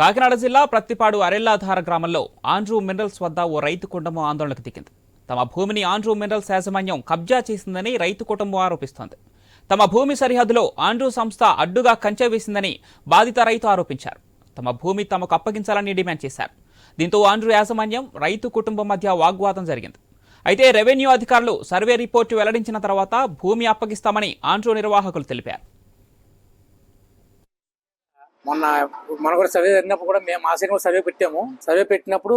కాకినాడ జిల్లా ప్రత్తిపాడు అరెల్లాధార గ్రామంలో Andrew minerals వద్ద ఓ రైతు కుటుంబం ఆందోళనకు దిగింది. తమ భూమిని ఆండ్రూ మినరల్స్ యాజమాన్యం కబ్జా చేసిందని రైతు కుటుంబం ఆరోపిస్తోంది. తమ భూమి సరిహద్దులో ఆండ్రూ సంస్థ అడ్డుగా కంచె వేసిందని బాధిత రైతు ఆరోపించారు. తమ భూమి తమకు అప్పగించాలని డిమాండ్ చేశారు. దీంతో ఆండ్రూ యాజమాన్యం రైతు కుటుంబం మధ్య వాగ్వాదం జరిగింది. అయితే రెవెన్యూ అధికారులు సర్వే రిపోర్టు వెల్లడించిన తర్వాత భూమి అప్పగిస్తామని ఆండ్రూ నిర్వాహకులు తెలిపారు. మొన్న మన కూడా సర్వే జరిగినప్పుడు కూడా మేము మా సైడ్ కూడా సర్వే పెట్టాము. సర్వే పెట్టినప్పుడు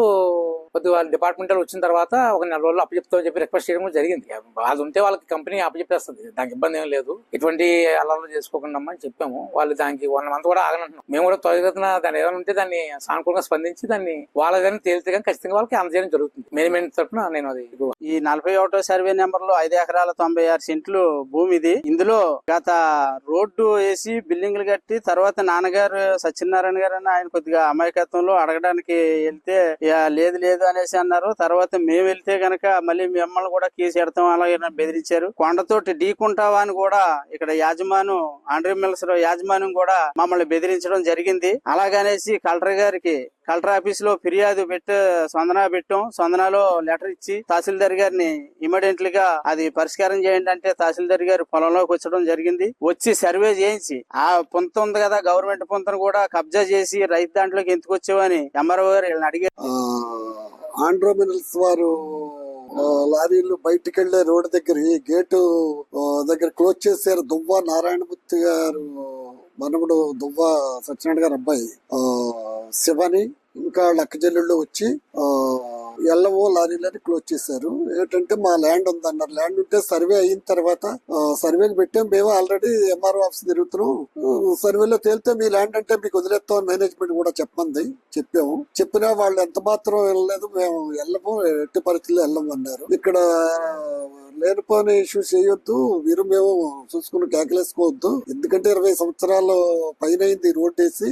కొద్దిగా వాళ్ళ డిపార్ట్మెంట్ వచ్చిన తర్వాత ఒక నెల రోజులు అప్పచెప్తామని చెప్పి రిక్వెస్ట్ చేయడం జరిగింది. వాళ్ళు ఉంటే వాళ్ళకి కంపెనీ అప్పచెప్పేస్తుంది. దానికి ఇబ్బంది ఏం లేదు. ఎటువంటి అలర్లు చేసుకోకుండా అని చెప్పాము. వాళ్ళు దానికి వన్ మంత్ కూడా ఆగనంటున్నాం. మేము కూడా త్వరితగతిన దాన్ని ఏదైనా ఉంటే దాన్ని సానుకూలంగా స్పందించి దాన్ని వాళ్ళ దాన్ని తేలితే కానీ ఖచ్చితంగా వాళ్ళకి అందజేయడం జరుగుతుంది. మేనేజ్మెంట్ తరఫున నేను అది ఈ నలభై ఒకటో సర్వే నెంబర్లో ఐదు ఎకరాల తొంభై ఆరు సెంట్లు భూమి ఇది. ఇందులో గత రోడ్డు వేసి బిల్డింగ్లు కట్టి తర్వాత నాన్నగారు సత్యనారాయణ గారు అని ఆయన కొద్దిగా అమాయకత్వంలో అడగడానికి వెళ్తే లేదు లేదు లేదు అనేసి అన్నారు. తర్వాత మేము వెళ్తే గనక మళ్ళీ మిమ్మల్ని కూడా కేసు ఎడతాం అలాగే బెదిరించారు. కొండతోటి ఢీకుంటావా అని కూడా ఇక్కడ యాజమాను ఆండ్రీ మిల్స్లో యాజమాన్యం కూడా మమ్మల్ని బెదిరించడం జరిగింది. అలాగనేసి కలెక్టర్ గారికి కలెక్టర్ ఆఫీస్లో ఫిర్యాదు పెట్టి సందన పెట్టాం. స్పందనలో లెటర్ ఇచ్చి తహసీల్దార్ గారిని ఇమీడియట్గా అది పరిష్కారం చేయండి అంటే తహసీల్దార్ గారు పొలంలోకి వచ్చడం జరిగింది. వచ్చి సర్వే చేయించి ఆ పొంత ఉంది కదా గవర్నమెంట్ పొంతను కూడా కబ్జా చేసి రైతు దాంట్లోకి ఎందుకు వచ్చావని ఎంఆర్ఓ గారు వీళ్ళని అడిగారు. ఆండ్రోమినల్స్ వారు ఆ, లారీలు బయటికి వెళ్ళే రోడ్డు దగ్గర ఈ గేటు ఆ, దగ్గర క్లోజ్ చేశారు దువ్వ నారాయణమూర్తి గారు మనముడు దువ్వ సత్యనారాయణ గారు అబ్బాయి. ఆ, శివని ఇంకా లక్కజల్లుళ్ళు వచ్చి ఆ, ఎల్లవో లారీలని క్లోజ్ చేశారు. ఏంటంటే మా ల్యాండ్ ఉందన్నారు. ల్యాండ్ ఉంటే సర్వే అయిన తర్వాత సర్వేలు సర్వేకి పెట్టాం. మేము ఆల్రెడీ ఎంఆర్ఓ ఆఫీస్ తిరుగుతున్నాం. సర్వేలో తేలితే మీ ల్యాండ్ అంటే మీకు వదిలేస్తాం మేనేజ్మెంట్ కూడా చెప్పండి చెప్పాము. చెప్పినా వాళ్ళు ఎంత మాత్రం వెళ్ళలేదు మేము వెళ్ళము ఎట్టి పరిస్థితుల్లో వెళ్ళము అన్నారు. ఇక్కడ లేనిపోని ఇష్యూస్ చేయొద్దు. మీరు మేము చూసుకుని కేకలేసుకోవద్దు. ఎందుకంటే ఇరవై సంవత్సరాలు పైన అయింది రోడ్ వేసి.